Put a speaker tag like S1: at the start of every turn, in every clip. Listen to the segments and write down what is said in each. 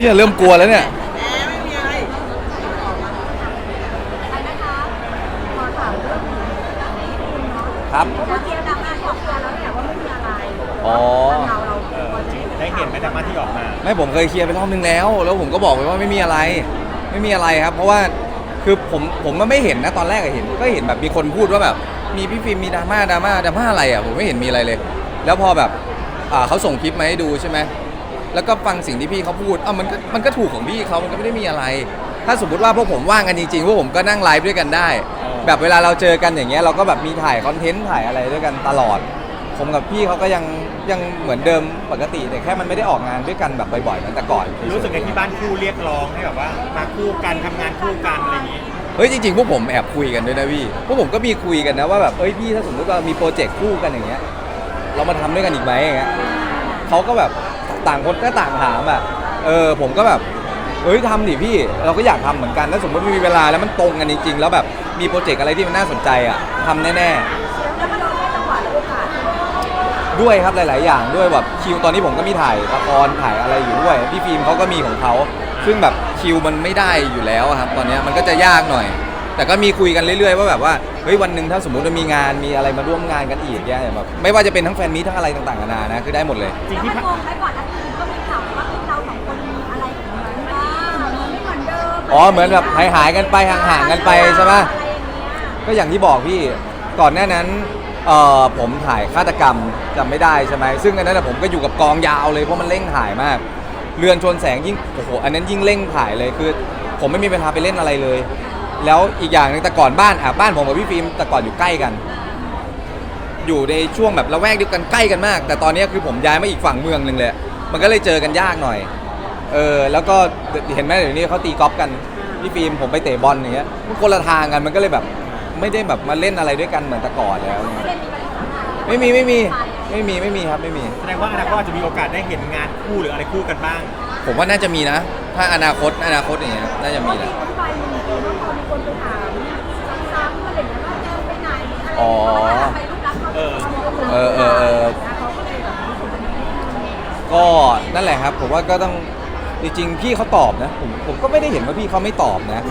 S1: เนี่ยเริ่มกลัวแล้วเนี่ย
S2: ไม่มีอะไร
S3: นะคะขอถามเรื่องนี้
S1: ครับ
S3: เมื่อกี้ดราม่าที่ออกมาแล้วเนี่ยว่าไม่มีอะไร
S1: อ๋อ
S3: เราเรา
S2: เออได้เห็นไหมจากมาที่ออกมา
S1: ไม่ผมเคยเคลียร์ไปรอบนึงแล้ว แล้วผมก็บอกไปว่าไม่มีอะไร ไม่มีอะไรครับ เพราะว่าคือผมผมก็ไม่เห็นนะตอนแรกอะเห็น ก็เห็นแบบมีคนพูดว่าแบบมีพี่ฟิล์มมีดราม่าดราม่าดราม่าอะไรอะผมไม่เห็นมีอะไรเลย แล้วพอแบบอ่าเขาส่งคลิปมาให้ดูใช่ไหม แล้วก็ฟังสิ่งที่พี่เขาพูดอะมันก็มันก็ถูกของพี่เขามันก็ไม่ได้มีอะไร ถ้าสมมติว่าพวกผมว่างกันจริงๆพวกผมก็นั่งไลฟ์ด้วยกันได้ แบบเวลาเราเจอกันอย่างเงี้ยเราก็แบบมีถ่ายคอนเทนต์ถ่ายอะไรด้วยกันตลอด ผมกับพี่เขาก็ยังยังเหมือนเดิมปกติแต่แค่มันไม่ได้ออกงานด้วยกันแบบบ่อยๆเหมือนแต่ก่อน
S2: รู้สึกไงที่บ้านคู่เรียกร้องให้แบบว่ามาคู่กันทำงานคู่กันอะไรอย่างนี้
S1: เฮ้ยจริงๆพวกผมแอบคุยกันด้วยนะพี่พวกผมก็มีคุยกันนะว่าแบบเอ้ยพี่ถ้าสมมติว่ามีโปรเจกต์คู่กันอย่างเงี้ย เรามาทำด้วยกันอีกไหมอย่างเงี้ยเขาก็แบบ ต่างคนก็ต่างถามอะเออผมก็แบบเฮ้ยทำดิพี่ เราก็อยากทำเหมือนกันถ้าสมมติมีเวลาแล้วมันตรงกันจริงๆแล้วแบบมีโปรเจกต์อะไรที่มันน่าสนใจอะทำแน่
S3: แล้วมันต้องให้จังหวะและโอกาส
S1: ๆด้วยครับหลาย ๆ อย่างด้วยแบบคิวตอนนี้ผมก็มีถ่ายละครถ่ายอะไรอยู่ด้วยพี่ฟิล์มเขาก็มีของเขาซึ่งแบบคิวมันไม่ได้อยู่แล้วครับตอนนี้มันก็จะยากหน่อย แต่ก็มีคุยกันเรื่อย ๆ ว่าแบบว่าเฮ้ยวันหนึ่งถ้าสมมติว่ามีงานมีอะไรมาร่วมงานกันอีกเนี่ยแบบไม่ว่าจะเป็นทั้งแฟนมีทั้งอะไรต่างๆนานานะคือได้หมดเลย
S2: จริงที่
S3: มัน
S2: ผ่าน
S3: อ๋อเหมือน
S1: แบบหายหายๆกันไปห่างๆกันไปใช่ไหมก็อย่างที่บอกพี่ก่อนหน้านั้นเอ่อผมถ่ายฆาตกรรมจำไม่ได้ใช่ไหมซึ่งอันนั้นนะผมก็อยู่กับกองยาวเลยเพราะมันเร่งถ่ายมาก เรือนชนแสงยิ่งโอ้โหอันนั้นยิ่งเร่งถ่ายเลยคือ ผมไม่มีเวลาไปเล่นอะไรเลย แล้วอีกอย่างหนึงแต่ก่อนบ้านอะบ้านผมกับพี่ฟิล์มแต่ก่อนอยู่ใกล้กัน อยู่ในช่วงแบบละแวกเดียวกันใกล้กันมาก แต่ตอนนี้คือผมย้ายมาอีกฝั่งเมืองหนึ่งเลย มันก็เลยเจอกันยากหน่อย เออแล้วก็เห็นไหมเดี๋ยวนี้เขาตีกอล์ฟกันพี่ฟิล์มผมไปเตะบอลอย่างเงี้ยมันคนละทางกันมันก็เลยแบบไม่ได้แบบมาเล่นอะไรด้วยกันเหมือนแต่ก่อนแล้วเนี่ย
S3: เล่นมีปัญหาอะไร
S1: ไม่มีไม่มีไม่มีไม่มีครับไม่มี
S2: แสดงว่าอนาคตอาจจะมีโอกาสได้เห็นงานคู่หรืออะไรคู่กันบ้าง
S1: ผมว่าน่าจะมีนะ ถ้าอนาคตอนาคตอย่างเงี้ยน่าจะมี
S3: มี
S1: แหละ
S3: อธิบายมันคือว่าพอมีคนไปถามซ้ำๆอะไรอย่างเงี้ยว่าจะไปไหนอะไร
S1: อ๋อ
S3: ไปรูปลักษณ์เขา
S2: เออ
S1: เออเออเออ
S3: เขาก็เลยแบบรู้สึกว่า
S1: ก็นั่นแหละครับ ผมว่าก็ต้อง จริงๆพี่เขาตอบนะผมผมก็ไม่ได้เห็นว่าพี่เขาไม่ตอบนะ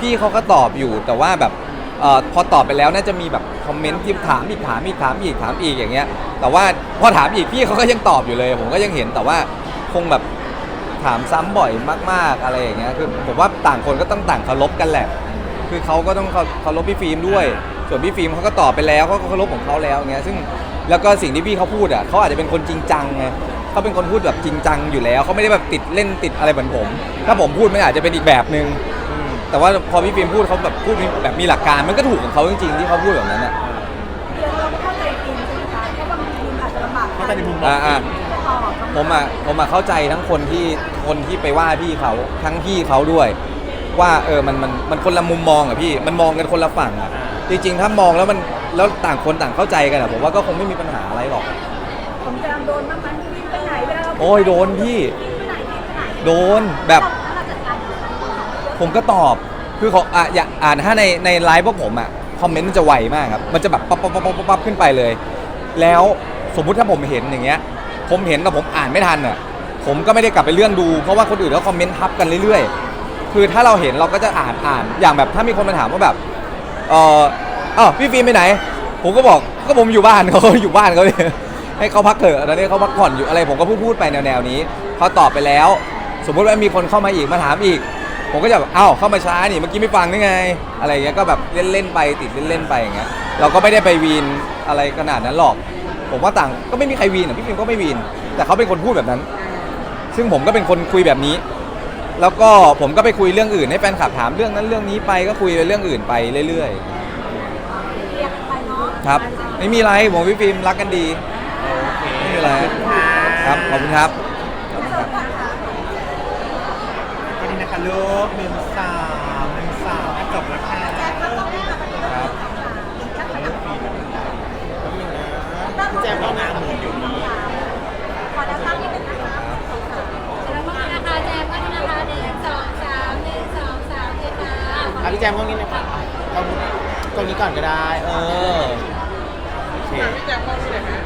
S1: พี่เขาก็ตอบอยู่แต่ว่าแบบเออพอตอบไปแล้วน่าจะมีแบบคอมเมนต์ที่ถามอีกถามอีกถามอีกถามอีกอย่างเงี้ย แต่ว่าพอถามอีกพี่เขาก็ยังตอบอยู่เลย ผมก็ยังเห็นแต่ว่าคงแบบถามซ้ำบ่อยมาก ๆอะไรอย่างเงี้ยคือผมว่าต่างคนก็ต้องต่างเคารพกันแหละ คือเขาก็ต้องเคารพพี่ฟิล์มด้วย ส่วนพี่ฟิล์มเขาก็ตอบไปแล้วเขาก็เคารพของเขาแล้วอย่างเงี้ยซึ่งแล้วก็สิ่งที่พี่เขาพูดอะเขาอาจจะเป็นคนจริงจังไง เขาเป็นคนพูดแบบจริงจังอยู่แล้วเขาไม่ได้แบบติดเล่นติดอะไรเหมือนผม ถ้าผมพูดมันอาจจะเป็นอีกแบบนึง แต่ว่าพอพี่ฟิล์มพูดเขาแบบพูดแบบมีหลักการมันก็ถูกของเขาจริงๆที่เขาพูดแบบนั้นอะ
S3: คือเราเข้าใจจริงใช่ไหมคะเพราะบางทีมันอาจจะลำบาก
S2: เข้าใจในมุมมอง
S1: อ่าอ่า
S3: ตอบ
S1: ผมอะผมอะเข้าใจทั้งคนที่คนที่ไปว่าพี่เขาทั้งพี่เขาด้วย ว่าเออมันมันมันคนละมุมมองอะพี่มันมองกันคนละฝั่งอะจริงๆถ้ามองแล้วมันแล้วต่างคนต่างเข้าใจกันอะผมว่าก็คงไม่มีปัญหาอะไรหรอก
S3: ผมจะโดนบ้างไหม
S1: โอ้ยโดนพี่ โดนแบบ ผมก็ตอบคือของอะอย่าอ่านถ้าในในไลฟ์พวกผมอะคอมเมนต์มันจะไวมากครับ มันจะแบบปั๊บปั๊บปั๊บปั๊บปั๊บขึ้นไปเลย แล้วสมมุติถ้าผมเห็นอย่างเงี้ย ผมเห็นแต่ผมอ่านไม่ทันอะผมก็ไม่ได้กลับไปเลื่อนดู เพราะว่าคนอื่นเขาคอมเมนต์ทับกันเรื่อยๆ คือถ้าเราเห็นเราก็จะอ่านอ่านอย่างแบบถ้ามีคนมาถามว่าแบบเอออ้าวพี่ฟิล์มไปไหน ผมก็บอกก็ผมอยู่บ้านเขาอยู่บ้านเขาเนี่ย ให้เขาพักเถอะตอนนี้เขาพักผ่อนอยู่อะไรผมก็พูดพูดไปแนวๆนี้เขาตอบไปแล้ว สมมุติว่ามีคนเข้ามาอีกมาถามอีก ผมก็จะแบบอ้าวเข้ามาช้านี่เมื่อกี้ไม่ฟังได้ไง อะไรอย่างเงี้ยก็แบบเล่นๆไปติดเล่นๆไปอย่างเงี้ยเราก็ไม่ได้ไปวีนอะไรขนาดนั้นหรอก ผมว่าต่างก็ไม่มีใครวีนอะพี่ฟิล์มก็ไม่วีน แต่เขาเป็นคนพูดแบบนั้น ซึ่งผมก็เป็นคนคุยแบบนี้ แล้วก็ผมก็ไปคุยเรื่องอื่นให้แฟนคลับถามเรื่องนั้นเรื่องนี้ไปก็คุยไปเรื่องอื่นไปเรื่อย
S3: เรียกไปเนาะ
S1: ๆครับไม่มีอะไรผมกับพี่ฟิล์มรักกันดี
S2: โอ เค
S1: ไม่มีอะไร
S2: ค่ะ
S1: ครับ ขอบคุณครับ
S2: ก็นี่นะคะลูกหนึ่งสามหนึ่งสามอะจบแล้วค่ะ
S1: ครับ
S2: แจ้งเราหน้ามืออยู่นี้
S3: ขอแนะนำนิดนึงนะคะ
S4: แล้วก็นะคะแจมก็นี่นะคะหนึ่งสองสามหนึ่งสองสามเลยค่ะ
S5: อะพี่แจมห้องนี้นะครับตรงตรงนี้ก่อนก็ได้ เออโอเค
S4: ตรงนี้นะคะเดินตามก่อนนะหนึ่งสองสามเดินนะคะ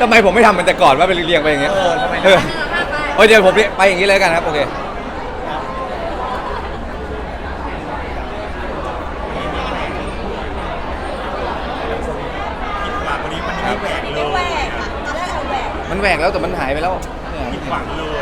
S1: ทำไมผมไม่ทำมันแต่ก่อนว่าเป็นเรียงๆไปอย่างเงี้ย
S5: เออทำไม
S1: เออเออเดี๋ยวผมไปอย่างนี้เลยกันครับโอเค
S2: ผิดหวังวันนี้มันไม่แหวกเล
S3: ไม่แหวยก
S2: อะ
S3: อะตอนแรกเราแหวก
S1: มันแหวกแล้วแต่มันหายไปแล้วเนี่ย
S2: ผิดหวังเลย